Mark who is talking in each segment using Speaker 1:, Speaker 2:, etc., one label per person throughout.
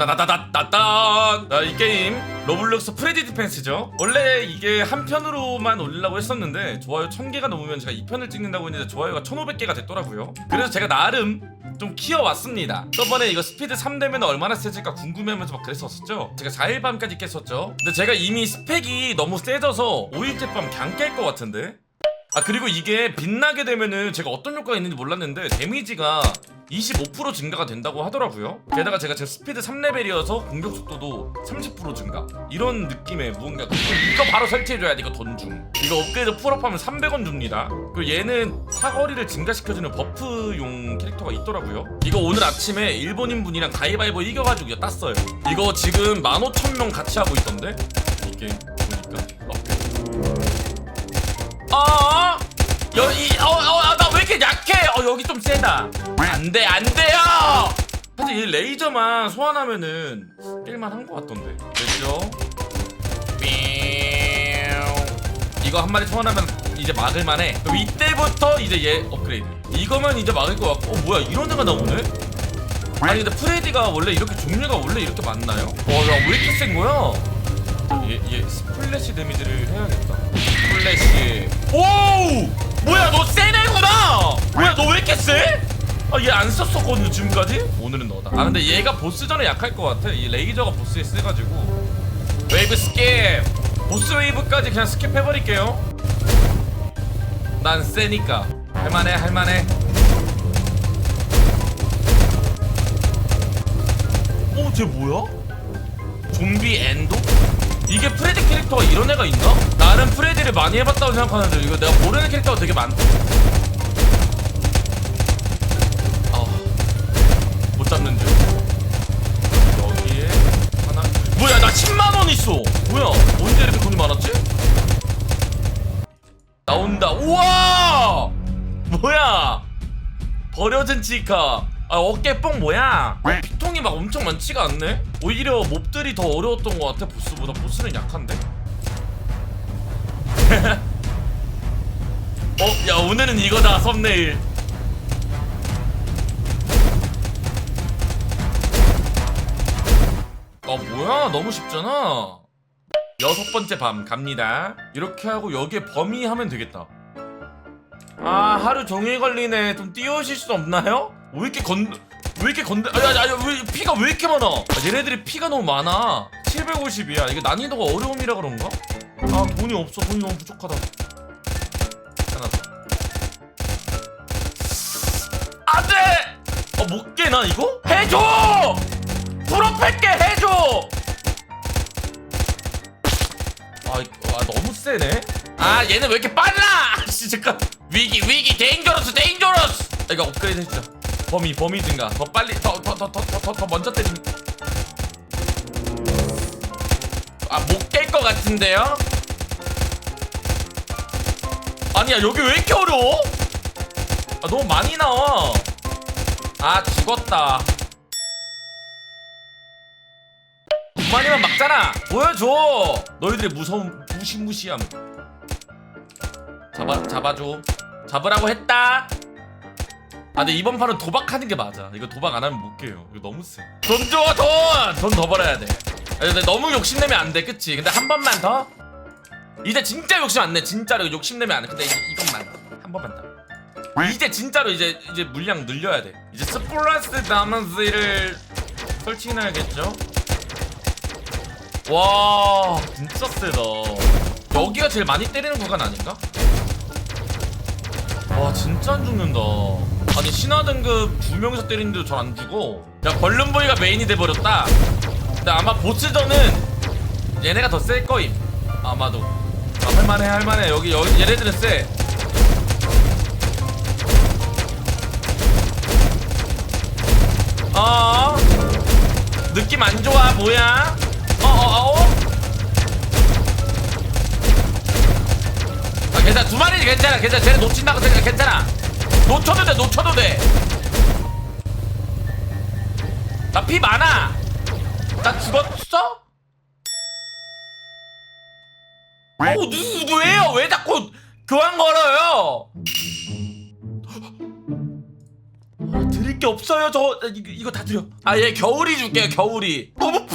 Speaker 1: 따다다다다다. 나이 게임 로블록스 프레디 디펜스죠? 원래 이게 한 편으로만 올리려고 했었는데 좋아요 1000개가 넘으면 제가 2편을 찍는다고 했는데 좋아요가 1500개가 됐더라고요. 그래서 제가 나름 좀 키워왔습니다. 저번에 이거 스피드 3되면 얼마나 세질까 궁금해하면서 막 그랬었죠? 제가 4일 밤까지 깼었죠. 근데 제가 이미 스펙이 너무 세져서 5일째 밤 그냥 깰 것 같은데? 아 그리고 이게 빛나게 되면은 제가 어떤 효과가 있는지 몰랐는데 데미지가 25% 증가가 된다고 하더라고요. 게다가 제가 지금 스피드 3레벨이어서 공격 속도도 30% 증가. 이런 느낌의 무언가 이거 바로 설치해줘야 돼 이거 돈줌 이거 업그레이드 풀업하면 300원 줍니다. 그리고 얘는 사거리를 증가시켜주는 버프용 캐릭터가 있더라고요. 이거 오늘 아침에 일본인 분이랑 가위바위보 이겨가지고 이거 땄어요. 이거 지금 15,000명 같이 하고 있던데? 이게 보 여기 좀 세다. 안 돼, 안 돼요! 사실 이 레이저만 소환하면은 깰만 한 것 같던데. 됐죠? 이거 한 마리 소환하면 이제 막을만해. 이때부터 이제 얘 업그레이드. 이거면 이제 막을 것 같고, 어, 뭐야, 이런 애가 나오네? 아니, 근데 프레디가 원래 이렇게 종류가 원래 이렇게 많나요? 와, 야, 왜 이렇게 센 거야? 얘, 얘 스플래시 데미지를 해야겠다. 스플래시. 오! 뭐야, 너 얘 안 썼었거든요, 지금까지? 오늘은 너다. 아, 근데 얘가 보스전에 약할 것 같아. 이 레이저가 보스에 세가지고. 웨이브 스킵! 보스 웨이브까지 그냥 스킵해버릴게요. 난 세니까. 할만해, 할만해. 어, 쟤 뭐야? 좀비 엔도? 이게 프레디 캐릭터가 이런 애가 있나? 나는 프레디를 많이 해봤다고 생각하는데 이거 내가 모르는 캐릭터가 되게 많다 뭐야? 버려진 치카. 아 어깨 뽕 뭐야? 어, 피통이 막 엄청 많지가 않네? 오히려 몹들이 더 어려웠던 것 같아 보스보다. 보스는 약한데? 어? 야 오늘은 이거다 썸네일. 아 뭐야? 너무 쉽잖아. 여섯 번째 밤 갑니다. 이렇게 하고 여기에 범위 하면 되겠다 아 하루 종일 걸리네 좀 띄우실 수 없나요? 왜 이렇게 건... 왜 이렇게 건데... 아니 아니 아니 왜 피가 왜 이렇게 많아 아, 얘네들이 피가 너무 많아 750이야 이게 난이도가 어려움이라 그런가? 아 돈이 없어 돈이 너무 부족하다 하나 더 안돼! 아, 못 깨나 이거? 해줘! 프로펠게 해줘! 아, 이거- 아 너무 세네. 아 얘는 왜 이렇게 빨라? 씨 잠깐 위기 위기 데인저러스 데인저러스. 아, 이거 업그레이드 해주자. 범위 범위 증가 더 빨리 더 더 더 더 더 더 먼저 때리는. 아못 깰것 같은데요? 아니야 여기 왜 이렇게 어려워? 아 너무 많이 나와. 아 죽었다. 두마리만 막잖아. 보여줘. 너희들의 무서운 무시무시함. 잡아 잡아줘. 잡으라고 했다. 아 근데 이번 판은 도박하는 게 맞아. 이거 도박 안 하면 못 깨요. 이거 너무 세돈 줘 돈! 돈 더 벌어야 돼. 아, 근데 너무 욕심내면 안 돼. 그치? 근데 한 번만 더? 이제 진짜 욕심 안 내. 진짜로 욕심내면 안돼. 근데 이, 이것만 한 번만 더. 이제 진짜로 이제 이제 물량 늘려야 돼. 이제 스플러스 다먼스를 설치해놔야겠죠 와 진짜 세다. 여기가 제일 많이 때리는 구간 아닌가? 와 진짜 안 죽는다. 아니 신화 등급 두 명이서 때리는데도 잘 안 죽어. 야 벌룬보이가 메인이 돼버렸다. 근데 아마 보스전은 얘네가 더 셀 거임. 아마도. 아, 할만해 할만해. 여기 여기 얘네들은 세 어? 느낌 안 좋아 뭐야? 어어어 어, 아 괜찮아. 두 마리 괜찮아. 괜찮아. 쟤네 놓친다고 생각 괜찮아. 놓쳐도 돼 놓쳐도 돼나 피 많아. 나 죽었어? 어 누, 왜요? 왜 자꾸 교환 걸어요? 아, 드릴 게 없어요. 저 이거, 이거 다 드려. 아 얘 겨울이 줄게요 겨울이. 너무!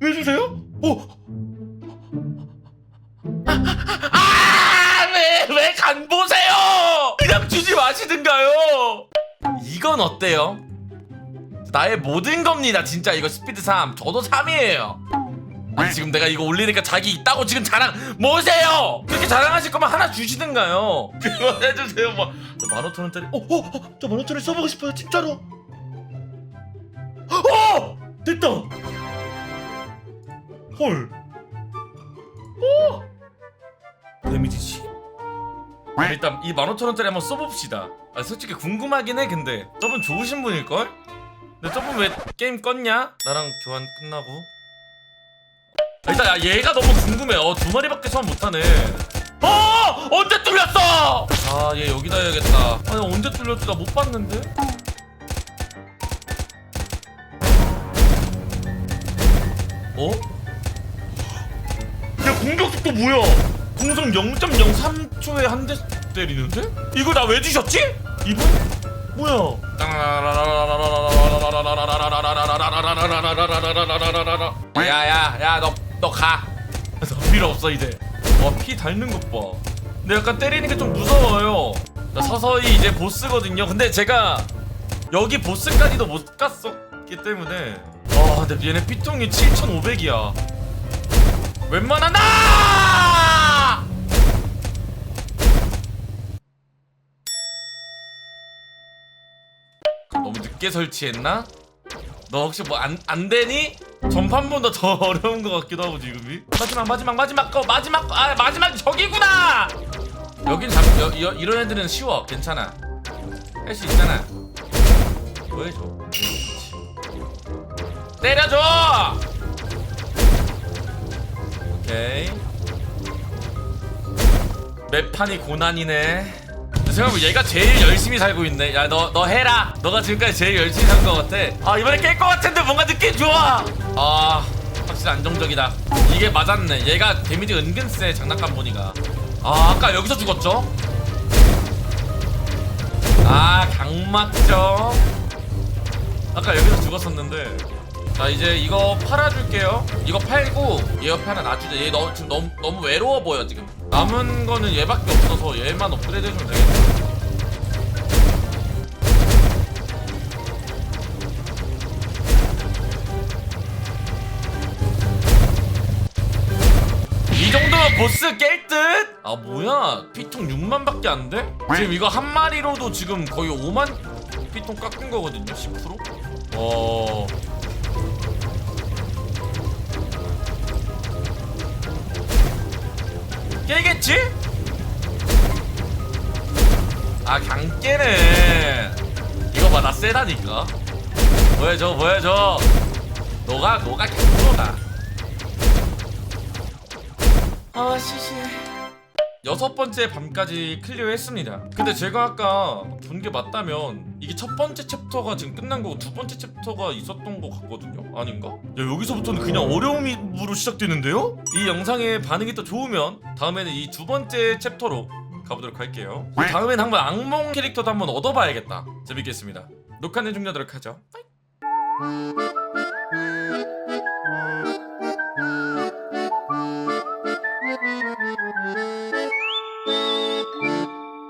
Speaker 1: 왜 주세요? 어? 아왜 왜 간 보세요 그냥 주지 마시든가요 이건 어때요? 나의 모든 겁니다 진짜 이거 스피드 3 저도 3이에요 아니 지금 내가 이거 올리니까 자기 있다고 지금 자랑 뭐세요? 그렇게 자랑하실 거면 하나 주시든가요 그만해주세요 뭐 15,000원짜리 어? 어? 어? 저 15,000원짜리 써보고 싶어요 진짜로 어! 됐다 헐 어? 데미지 10? 일단 이 15,000원짜리 한번 써봅시다 아, 솔직히 궁금하긴 해 근데 저분 좋으신 분일걸? 근데 저분 왜 게임 껐냐? 나랑 교환 끝나고 일단 야, 얘가 너무 궁금해 어 두 마리밖에 소환 못하네 어! 언제 뚫렸어! 아얘 여기다 해야겠다 아니 언제 뚫렸지 나 못 봤는데 어? 야 공격 속도 뭐야 공성 0.03초에 한 대 때리는데? 이거 나 왜 주셨지? 이분? 뭐야 야야야 너너 가. 너 필요 없어 이제. 와피 닳는 것 봐. 근데 약간 때리는 게 좀 무서워요. 나 서서히 이제 보스거든요. 근데 제가 여기 보스까지도 못 갔었기 때문에 아 근데 얘네 피통이 7,500이야. 웬만한 나! 너무 늦게 설치했나? 너 혹시 뭐 안 안 되니? 전판보다 더 어려운 것 같기도 하고 지금이 마지막 마지막 마지막 거 마지막 거 아 마지막 저기구나 여긴 잠 여, 여, 이런 애들은 쉬워 괜찮아 할 수 있잖아 그렇지. 때려줘 오케이. 맵판이 고난이네. 생각해보면 얘가 제일 열심히 살고 있네. 야 너너 해라. 너가 지금까지 제일 열심히 산것 같아. 아 이번에 깰것 같은데 뭔가 느낌 좋아. 아 확실히 안정적이다. 이게 맞았네. 얘가 데미지 은근 세 장난감 보니까. 아 아까 여기서 죽었죠? 아 강막죠 아까 여기서 죽었었는데 자 이제 이거 팔아줄게요 이거 팔고 얘 옆에 하나 놔주자 얘 너, 지금 너무, 너무 외로워 보여 지금 남은 거는 얘밖에 없어서 얘만 업그레이드 해주면 되겠다 이 정도면 보스 깰 듯? 아 뭐야 피통 6만밖에 안 돼? 지금 이거 한 마리로도 지금 거의 5만 피통 깎은 거거든요 10%? 어... 깨겠지? 아 그냥 깨네 이거 봐 나 세다니까. 보여줘 보여줘. 너가 너가 개프로다. 아 시시 여섯 번째 밤까지 클리어했습니다 근데 제가 아까 본 게 맞다면 이게 첫 번째 챕터가 지금 끝난 거고 두 번째 챕터가 있었던 것 같거든요 아닌가? 야 여기서부터는 그냥 어려움으로 시작되는데요? 이 영상에 반응이 또 좋으면 다음에는 이 두 번째 챕터로 가보도록 할게요 다음엔 한번 악몽 캐릭터도 한번 얻어봐야겠다 재밌겠습니다 녹화는 종료하도록 하죠.